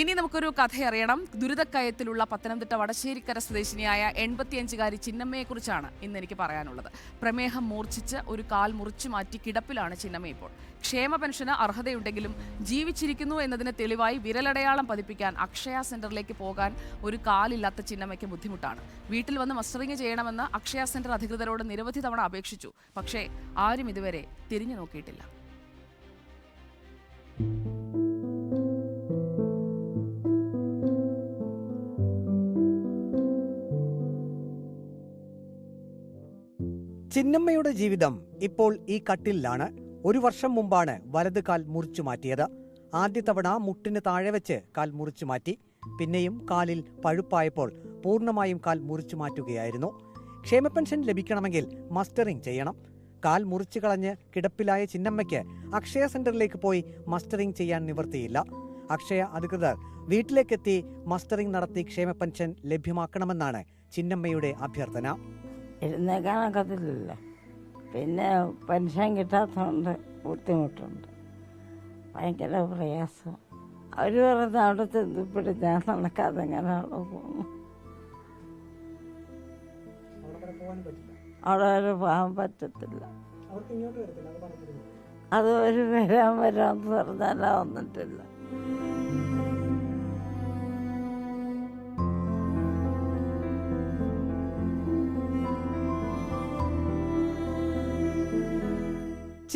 ഇനി നമുക്കൊരു കഥ അറിയണം. ദുരിതക്കയത്തിലുള്ള പത്തനംതിട്ട വടശ്ശേരിക്കര സ്വദേശിനിയായ എൺപത്തിയഞ്ചുകാരി ചിന്നമ്മയെക്കുറിച്ചാണ് ഇന്ന് എനിക്ക് പറയാനുള്ളത്. പ്രമേഹം മൂർച്ഛിച്ച് ഒരു കാൽ മുറിച്ചു മാറ്റി കിടപ്പിലാണ് ചിന്നമ്മ ഇപ്പോൾ. ക്ഷേമ പെൻഷന് അർഹതയുണ്ടെങ്കിലും ജീവിച്ചിരിക്കുന്നു എന്നതിന് തെളിവായി വിരലടയാളം പതിപ്പിക്കാൻ അക്ഷയ സെന്ററിലേക്ക് പോകാൻ ഒരു കാലില്ലാത്ത ചിന്നമ്മയ്ക്ക് ബുദ്ധിമുട്ടാണ്. വീട്ടിൽ വന്ന് മസ്റ്ററിങ് ചെയ്യണമെന്ന് അക്ഷയ സെന്റർ അധികൃതരോട് നിരവധി തവണ അപേക്ഷിച്ചു. പക്ഷേ ആരും ഇതുവരെ തിരിഞ്ഞു നോക്കിയിട്ടില്ല. ചിന്നമ്മയുടെ ജീവിതം ഇപ്പോൾ ഈ കട്ടിലാണ് ഒരു വർഷം മുമ്പാണ് വലത് കാൽ മുറിച്ചു മാറ്റിയത്. ആദ്യ തവണ മുട്ടിന് താഴെ വെച്ച് കാൽ മുറിച്ചു മാറ്റി. പിന്നെയും കാലിൽ പഴുപ്പായപ്പോൾ പൂർണമായും കാൽ മുറിച്ചു മാറ്റുകയായിരുന്നു. ക്ഷേമ പെൻഷൻ ലഭിക്കണമെങ്കിൽ മസ്റ്ററിംഗ് ചെയ്യണം. കാൽ മുറിച്ചു കളഞ്ഞ് കിടപ്പിലായ ചിന്നമ്മയ്ക്ക് അക്ഷയ സെന്ററിലേക്ക് പോയി മസ്റ്ററിംഗ് ചെയ്യാൻ നിവൃത്തിയില്ല. അക്ഷയ അധികൃതർ വീട്ടിലേക്കെത്തി മസ്റ്ററിംഗ് നടത്തി ക്ഷേമ പെൻഷൻ ലഭ്യമാക്കണമെന്നാണ് ചിന്നമ്മയുടെ അഭ്യർത്ഥന. എഴുന്നേക്കാനൊക്കത്തില്ലല്ലോ പിന്നെ പെൻഷൻ കിട്ടാത്തതുകൊണ്ട് ബുദ്ധിമുട്ടുണ്ട്. ഭയങ്കര പ്രയാസം. അവർ പറയുന്നത് അവിടെ ചെന്നപ്പോഴും ഞാൻ നടക്കാതെ എങ്ങനെ അവിടെ പോകുന്നു. അവിടെ വരെ പോകാൻ പറ്റത്തില്ല. അത് ഒരു വരാൻ വരാമെന്ന് പറഞ്ഞാൽ വന്നിട്ടില്ല.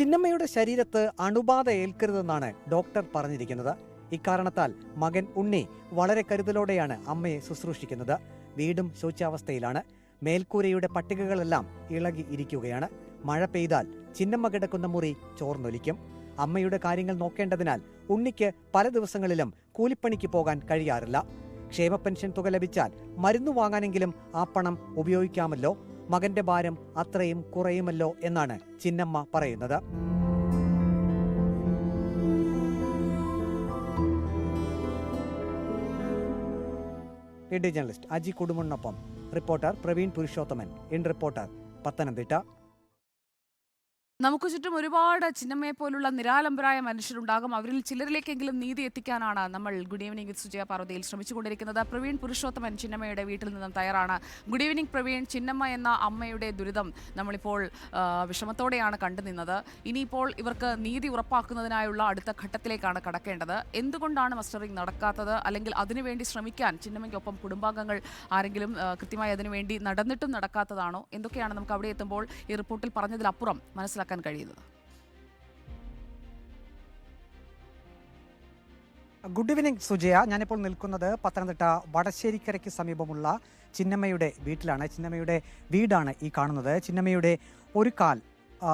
ചിന്നമ്മയുടെ ശരീരത്ത് അണുബാധ ഏൽക്കരുതെന്നാണ് ഡോക്ടർ പറഞ്ഞിരിക്കുന്നത്. ഇക്കാരണത്താൽ മകൻ ഉണ്ണി വളരെ കരുതലോടെയാണ് അമ്മയെ ശുശ്രൂഷിക്കുന്നത്. വീടും ശൗച്യാവസ്ഥയിലാണ്. മേൽക്കൂരയുടെ പട്ടികകളെല്ലാം ഇളകി ഇരിക്കുകയാണ്. മഴ പെയ്താൽ ചിന്നമ്മ കിടക്കുന്ന മുറി ചോർന്നൊലിക്കും. അമ്മയുടെ കാര്യങ്ങൾ നോക്കേണ്ടതിനാൽ ഉണ്ണിക്ക് പല ദിവസങ്ങളിലും കൂലിപ്പണിക്ക് പോകാൻ കഴിയാറില്ല. ക്ഷേമ പെൻഷൻ തുക ലഭിച്ചാൽ മരുന്ന് വാങ്ങാനെങ്കിലും ആ പണം ഉപയോഗിക്കാമല്ലോ. മകന്റെ ഭാരം അത്രയും കുറയുമല്ലോ എന്നാണ് ചിന്നമ്മ പറയുന്നത്. Radio journalist Aji കുടുംബനൊപ്പം reporter Praveen Purushothaman in reporter Pathanamthitta. നമുക്ക് ചുറ്റും ഒരുപാട് ചിന്നമ്മയെ പോലുള്ള നിരാലംബരായ മനുഷ്യരുണ്ടാകും. അവരിൽ ചിലരിലേക്കെങ്കിലും നീതി എത്തിക്കാനാണ് നമ്മൾ ഗുഡ് ഈവനിംഗ് വിത്ത് സുജയ പാർവതിയിൽ ശ്രമിച്ചുകൊണ്ടിരിക്കുന്നത്. പ്രവീൺ പുരുഷോത്തമൻ ചിന്നമ്മയുടെ വീട്ടിൽ നിന്നും തയ്യാറാണ്. Good evening Praveen. ചിന്നമ്മ എന്ന അമ്മയുടെ ദുരിതം നമ്മളിപ്പോൾ വിഷമത്തോടെയാണ് കണ്ടുനിന്നത് ഇനിയിപ്പോൾ ഇവർക്ക് നീതി ഉറപ്പാക്കുന്നതിനായുള്ള അടുത്ത ഘട്ടത്തിലേക്കാണ് കടക്കേണ്ടത്. എന്തുകൊണ്ടാണ് മസ്റ്ററിംഗ് നടക്കാത്തത്? അല്ലെങ്കിൽ അതിനുവേണ്ടി ശ്രമിക്കാൻ ചിന്നമ്മയ്ക്കൊപ്പം കുടുംബാംഗങ്ങൾ ആരെങ്കിലും കൃത്യമായി അതിനുവേണ്ടി നടന്നിട്ടും നടക്കാത്തതാണോ? എന്തൊക്കെയാണ് നമുക്ക് അവിടെ എത്തുമ്പോൾ ഈ റിപ്പോർട്ടിൽ പറഞ്ഞതിലപ്പുറം മനസ്സിലാക്കാൻ കഴിയുന്നത്? Good evening Sujaya. ഞാനിപ്പോൾ നിൽക്കുന്നത് പത്തനംതിട്ട വടശ്ശേരിക്കരയ്ക്ക് സമീപമുള്ള ചിന്നമ്മയുടെ വീട്ടിലാണ്. ചിന്നമ്മയുടെ വീടാണ് ഈ കാണുന്നത്. ചിന്നമ്മയുടെ ഒരു കാൽ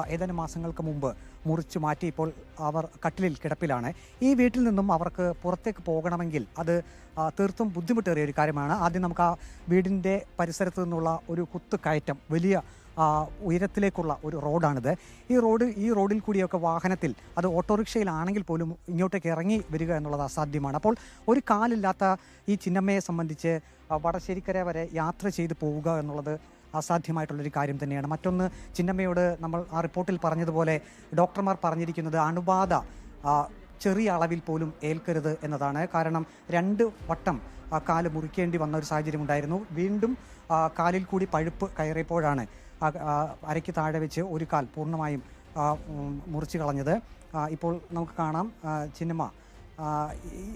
ഏതാനും മാസങ്ങൾക്ക് മുമ്പ് മുറിച്ചു മാറ്റി ഇപ്പോൾ അവർ കട്ടിലിൽ കിടപ്പിലാണ്. ഈ വീട്ടിൽ നിന്നും അവർക്ക് പുറത്തേക്ക് പോകണമെങ്കിൽ അത് തീർത്തും ബുദ്ധിമുട്ടേറിയ ഒരു കാര്യമാണ്. ആദ്യം നമുക്ക് ആ വീടിന്റെ പരിസരത്ത് നിന്നുള്ള ഒരു കുത്തുകയറ്റം വലിയ ഉയരത്തിലേക്കുള്ള ഒരു റോഡാണിത്. ഈ റോഡ് ഈ റോഡിൽ കൂടിയൊക്കെ വാഹനത്തിൽ അത് ഓട്ടോറിക്ഷയിലാണെങ്കിൽ പോലും ഇങ്ങോട്ടേക്ക് ഇറങ്ങി വരിക എന്നുള്ളത് അസാധ്യമാണ്. അപ്പോൾ ഒരു കാലില്ലാത്ത ഈ ചിന്നമ്മയെ സംബന്ധിച്ച് വടശ്ശേരിക്കര വരെ യാത്ര ചെയ്തു പോവുക എന്നുള്ളത് അസാധ്യമായിട്ടുള്ളൊരു കാര്യം തന്നെയാണ്. മറ്റൊന്ന് ചിന്നമ്മയോട് നമ്മൾ ആ റിപ്പോർട്ടിൽ പറഞ്ഞതുപോലെ ഡോക്ടർമാർ പറഞ്ഞിരിക്കുന്നത് അണുബാധ ചെറിയ അളവിൽ പോലും ഏൽക്കരുത് എന്നതാണ്. കാരണം രണ്ട് വട്ടം കാൽ മുറിക്കേണ്ടി വന്ന ഒരു സാഹചര്യം ഉണ്ടായിരുന്നു വീണ്ടും കാലിൽ കൂടി പഴുപ്പ് കയറിയപ്പോഴാണ് അരയ്ക്ക് താഴെ വെച്ച് ഒരു കാൽ പൂർണമായും മുറിച്ച് കളഞ്ഞത്. ഇപ്പോൾ നമുക്ക് കാണാം ചിന്മ.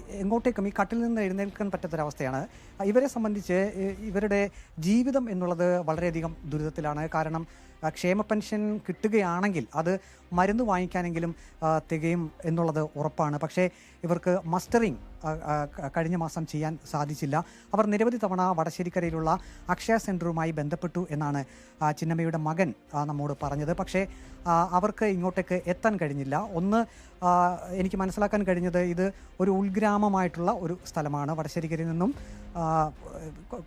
എങ്ങോട്ടേക്കും ഈ കട്ടിൽ നിന്ന് എഴുന്നേൽക്കാൻ പറ്റാത്തൊരവസ്ഥയാണ്. ഇവരെ സംബന്ധിച്ച് ഇവരുടെ ജീവിതം എന്നുള്ളത് വളരെയധികം ദുരിതത്തിലാണ്. കാരണം ക്ഷേമ പെൻഷൻ കിട്ടുകയാണെങ്കിൽ അത് മരുന്ന് വാങ്ങിക്കാനെങ്കിലും തികയും എന്നുള്ളത് ഉറപ്പാണ്. പക്ഷേ ഇവർക്ക് ക- കഴിഞ്ഞ മാസം ചെയ്യാൻ സാധിച്ചില്ല. അവർ നിരവധി തവണ വടശ്ശേരിക്കരയിലുള്ള അക്ഷയ സെന്ററുമായി ബന്ധപ്പെട്ടു എന്നാണ് ചിന്നമ്മയുടെ മകൻ നമ്മോട് പറഞ്ഞത്. പക്ഷേ അവർക്ക് ഇങ്ങോട്ടേക്ക് എത്താൻ കഴിഞ്ഞില്ല. ഒന്ന് എനിക്ക് മനസ്സിലാക്കാൻ കഴിഞ്ഞത് ഇത് ഒരു ഉൾഗ്രാമമായിട്ടുള്ള ഒരു സ്ഥലമാണ്. വടശ്ശേരിക്കരയിൽ നിന്നും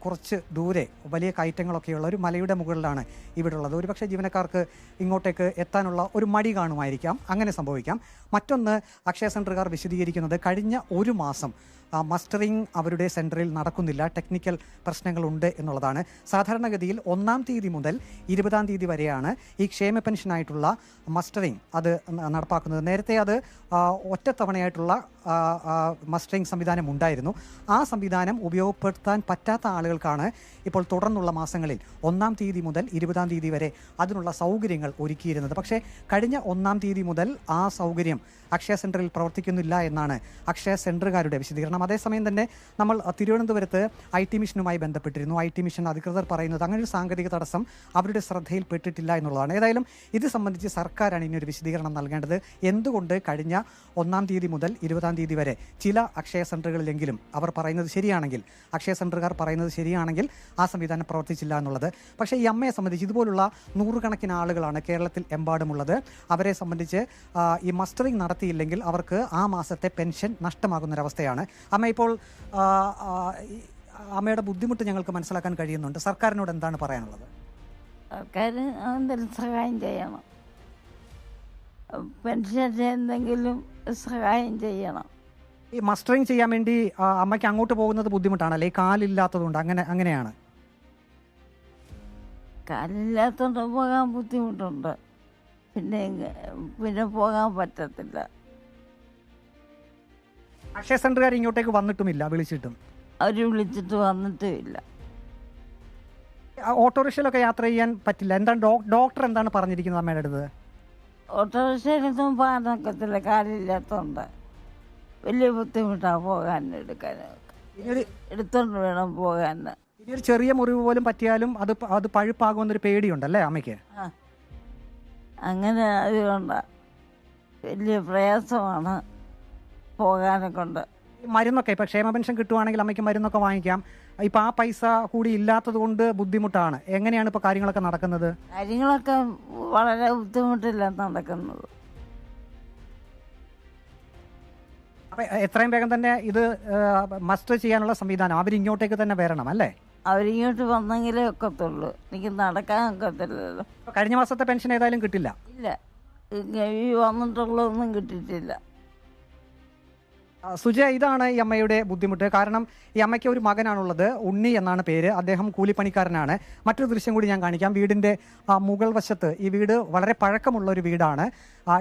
കുറച്ച് ദൂരെ വലിയ കയറ്റങ്ങളൊക്കെയുള്ള ഒരു മലയുടെ മുകളിലാണ് ഇവിടെ ഉള്ളത് ഒരുപക്ഷെ ജീവനക്കാർക്ക് ഇങ്ങോട്ടേക്ക് എത്താനുള്ള ഒരു മടി കാണുമായിരിക്കാം. അങ്ങനെ സംഭവിക്കാം. മറ്റൊന്ന് അക്ഷയ സെന്ററുകാർ വിശദീകരിക്കുന്നത് കഴിഞ്ഞ ഒരു മാസം മസ്റ്ററിംഗ് അവരുടെ സെന്ററിൽ നടക്കുന്നില്ല. ടെക്നിക്കൽ പ്രശ്നങ്ങളുണ്ട് എന്നുള്ളതാണ്. സാധാരണഗതിയിൽ ഒന്നാം തീയതി മുതൽ ഇരുപതാം തീയതി വരെയാണ് ഈ ക്ഷേമ പെൻഷനായിട്ടുള്ള മസ്റ്ററിംഗ് അത് നടപ്പാക്കുന്നത്. നേരത്തെ അത് ഒറ്റത്തവണയായിട്ടുള്ള മസ്റ്ററിങ് സംവിധാനം ഉണ്ടായിരുന്നു. ആ സംവിധാനം ഉപയോഗപ്പെടുത്താൻ പറ്റാത്ത ആളുകൾക്കാണ് ഇപ്പോൾ തുടർന്നുള്ള മാസങ്ങളിൽ ഒന്നാം തീയതി മുതൽ ഇരുപതാം തീയതി വരെ അതിനുള്ള സൗകര്യങ്ങൾ ഒരുക്കിയിരുന്നത്. പക്ഷേ കഴിഞ്ഞ ഒന്നാം തീയതി മുതൽ ആ സൗകര്യം അക്ഷയ സെന്ററിൽ പ്രവർത്തിക്കുന്നില്ല എന്നാണ് അക്ഷയ സെന്ററുകാരുടെ വിശദീകരണം. അതേസമയം തന്നെ നമ്മൾ തിരുവനന്തപുരത്ത് ഐ ടി മിഷനുമായി ബന്ധപ്പെട്ടിരുന്നു. ഐ ടി മിഷൻ അധികൃതർ പറയുന്നത് അങ്ങനെ ഒരു സാങ്കേതിക തടസ്സം അവരുടെ ശ്രദ്ധയിൽപ്പെട്ടിട്ടില്ല എന്നുള്ളതാണ്. ഏതായാലും ഇത് സംബന്ധിച്ച് സർക്കാരാണ് ഇനി ഒരു വിശദീകരണം നൽകേണ്ടത്. എന്തുകൊണ്ട് കഴിഞ്ഞ ഒന്നാം തീയതി മുതൽ ഇരുപതാം തീയതി വരെ ചില അക്ഷയ സെന്ററുകളിലെങ്കിലും അവർ പറയുന്നത് ശരിയാണെങ്കിൽ അക്ഷയ സെന്ററുകാർ പറയുന്നത് ശരിയാണെങ്കിൽ ആ സംവിധാനം പ്രവർത്തിച്ചില്ല എന്നുള്ളത്. പക്ഷേ ഈ അമ്മയെ സംബന്ധിച്ച് ഇതുപോലുള്ള നൂറുകണക്കിന് ആളുകളാണ് കേരളത്തിൽ എമ്പാടുമുള്ളത്. അവരെ സംബന്ധിച്ച് ഈ മസ്റ്ററിംഗ് നടത്തിയില്ലെങ്കിൽ അവർക്ക് ആ മാസത്തെ പെൻഷൻ നഷ്ടമാകുന്നൊരവസ്ഥയാണ് അമ്മ ഇപ്പോൾ അമ്മയുടെ ബുദ്ധിമുട്ട് ഞങ്ങൾക്ക് മനസ്സിലാക്കാൻ കഴിയുന്നുണ്ട്. സർക്കാരിനോട് എന്താണ് പറയാനുള്ളത്? സർക്കാർ എന്തെങ്കിലും സഹായം ചെയ്യണം. പെൻഷന്റെ എന്തെങ്കിലും സഹായം ചെയ്യണം. ഈ മസ്റ്ററിംഗ് ചെയ്യാൻ വേണ്ടി അമ്മയ്ക്ക് അങ്ങോട്ട് പോകുന്നത് ബുദ്ധിമുട്ടാണല്ലേ ഈ കാലില്ലാത്തതുകൊണ്ട് അങ്ങനെ അങ്ങനെയാണ്. കാലില്ലാത്തോണ്ട് പോകാൻ ബുദ്ധിമുട്ടുണ്ട്. പിന്നെ പിന്നെ പോകാൻ പറ്റത്തില്ല. അക്ഷയ സെന്ററുകാർ ഇങ്ങോട്ടേക്ക് വന്നിട്ടുമില്ല വിളിച്ചിട്ടും. അവർ വിളിച്ചിട്ട് വന്നിട്ടുമില്ല. ഓട്ടോറിക്ഷയിലൊക്കെ യാത്ര ചെയ്യാൻ പറ്റില്ല. എന്താണ് ഡോക്ടർ എന്താണ് പറഞ്ഞിരിക്കുന്നത് അമ്മയുടെ അടുത്ത്? ഓട്ടോറിക്ഷയിലൊന്നും പോകാനൊക്കത്തില്ല കാലില്ലാത്തോണ്ട് വലിയ ബുദ്ധിമുട്ടാണ് പോകാൻ എടുക്കാൻ എടുത്തോണ്ട് വേണം പോകാൻ ഇനിയൊരു ചെറിയ മുറിവ് പോലും പറ്റിയാലും അത് അത് പഴുപ്പാകുമെന്നൊരു പേടിയുണ്ടല്ലേ അമ്മയ്ക്ക്? ആ. അങ്ങനെ അതുകൊണ്ടാണ് വലിയ പ്രയാസമാണ്. പോകാനെ ഉണ്ട് മരുന്നൊക്കെ ഇപ്പൊ ക്ഷേമ പെൻഷൻ കിട്ടുവാണെങ്കിൽ അമ്മയ്ക്ക് മരുന്നൊക്കെ വാങ്ങിക്കാം. ഇപ്പൊ ആ പൈസ കൂടി ഇല്ലാത്തത് കൊണ്ട് ബുദ്ധിമുട്ടാണ്. എങ്ങനെയാണ് ഇപ്പൊ കാര്യങ്ങളൊക്കെ നടക്കുന്നത്? കാര്യങ്ങളൊക്കെ വളരെ ബുദ്ധിമുട്ടില്ല നടക്കുന്നത്. അപ്പം എത്രയും വേഗം തന്നെ ഇത് മസ്റ്റർ ചെയ്യാനുള്ള സംവിധാനം അവർ ഇങ്ങോട്ടേക്ക് തന്നെ വരണം അല്ലേ? അവരിങ്ങോട്ട് വന്നെങ്കിലേ ഒക്കത്തുള്ളൂ. എനിക്ക് നടക്കാൻ ഒക്കത്തില്ലല്ലോ. കഴിഞ്ഞ മാസത്തെ പെൻഷൻ ഏതായാലും കിട്ടില്ല. ഇല്ല. ഈ വന്നിട്ടുള്ളതൊന്നും കിട്ടിയിട്ടില്ല. സുജയ ഇതാണ് ഈ അമ്മയുടെ ബുദ്ധിമുട്ട്. കാരണം ഈ അമ്മയ്ക്ക് ഒരു മകനാണുള്ളത്. ഉണ്ണി എന്നാണ് പേര്. അദ്ദേഹം കൂലിപ്പണിക്കാരനാണ്. മറ്റൊരു ദൃശ്യം കൂടി ഞാൻ കാണിക്കാം. വീടിന്റെ മുകൾ വശത്ത് ഈ വീട് വളരെ പഴക്കമുള്ള ഒരു വീടാണ്.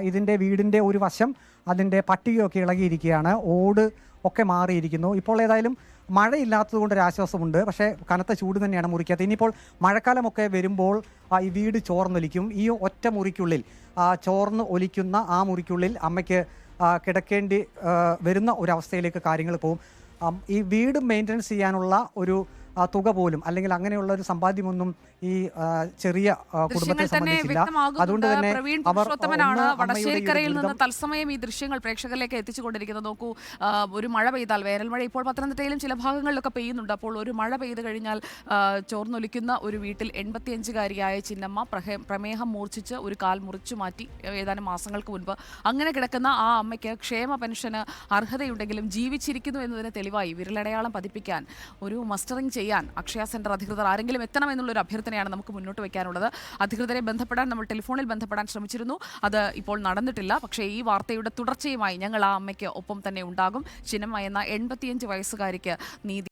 ഇതിന്റെ വീടിന്റെ ഒരു വശം അതിന്റെ പട്ടികയൊക്കെ ഇളകിയിരിക്കുകയാണ്. ഓട് ഒക്കെ മാറിയിരിക്കുന്നു. ഇപ്പോൾ ഏതായാലും മഴയില്ലാത്തതുകൊണ്ട് ഒരു ആശ്വാസമുണ്ട്. പക്ഷേ കനത്ത ചൂട് തന്നെയാണ് മുറിക്കാത്തത് ഇനിയിപ്പോൾ മഴക്കാലമൊക്കെ വരുമ്പോൾ ഈ വീട് ചോർന്നൊലിക്കും. ഈ ഒറ്റ മുറിക്കുള്ളിൽ ചോർന്ന് ഒലിക്കുന്ന ആ മുറിക്കുള്ളിൽ അമ്മയ്ക്ക് കിടക്കേണ്ടി വരുന്ന ഒരവസ്ഥയിലേക്ക് കാര്യങ്ങൾ പോകും. ഈ വീട് മെയിന്റനൻസ് ചെയ്യാനുള്ള ഒരു തുക പോലും അല്ലെങ്കിൽ അങ്ങനെയുള്ള ഒരു സമ്പാദ്യമൊന്നും ഈ ചെറിയ കുടുംബത്തെ സംബന്ധിച്ചില്ല. അതുകൊണ്ട് തന്നെ അവർ വടശ്ശേരിക്കരയിൽ നിന്ന് തത്സമയം ഈ ദൃശ്യങ്ങൾ പ്രേക്ഷകരിലേക്ക് എത്തിച്ചുകൊണ്ടിരിക്കുന്നത്. നോക്കൂ ഒരു മഴ പെയ്താൽ വേനൽ മഴ ഇപ്പോൾ പത്തനംതിട്ടയിലും ചില ഭാഗങ്ങളിലൊക്കെ പെയ്യുന്നുണ്ട്. അപ്പോൾ ഒരു മഴ പെയ്തു കഴിഞ്ഞാൽ ചോർന്നൊലിക്കുന്ന ഒരു വീട്ടിൽ എൺപത്തിയഞ്ചുകാരിയായ ചിന്നമ്മ പ്രമേഹം മൂർച്ഛിച്ച് ഒരു കാൽ മുറിച്ചു മാറ്റി ഏതാനും മാസങ്ങൾക്ക് മുൻപ് അങ്ങനെ കിടക്കുന്ന ആ അമ്മയ്ക്ക് ക്ഷേമ പെൻഷന് അർഹതയുണ്ടെങ്കിലും ജീവിച്ചിരിക്കുന്നു എന്നതിന് തെളിവായി വിരലടയാളം പതിപ്പിക്കാൻ ഒരു മസ്റ്ററിംഗ് ചെയ്യാൻ അക്ഷയ സെന്റർ അധികൃതർ ആരെങ്കിലും എത്തണം എന്നുള്ളൊരു അഭ്യർത്ഥനയാണ് നമുക്ക് മുന്നോട്ട് വയ്ക്കാനുള്ളത്. അധികൃതരെ ബന്ധപ്പെടാൻ നമ്മൾ ടെലിഫോണിൽ ബന്ധപ്പെടാൻ ശ്രമിച്ചിരുന്നു. അത് ഇപ്പോൾ നടന്നിട്ടില്ല. പക്ഷേ ഈ വാർത്തയുടെ തുടർച്ചയുമായി ഞങ്ങൾ ആ അമ്മയ്ക്ക് ഒപ്പം തന്നെ ഉണ്ടാകും. ചിന്നമ്മ എന്ന എൺപത്തിയഞ്ച് വയസ്സുകാരിക്ക് നീതി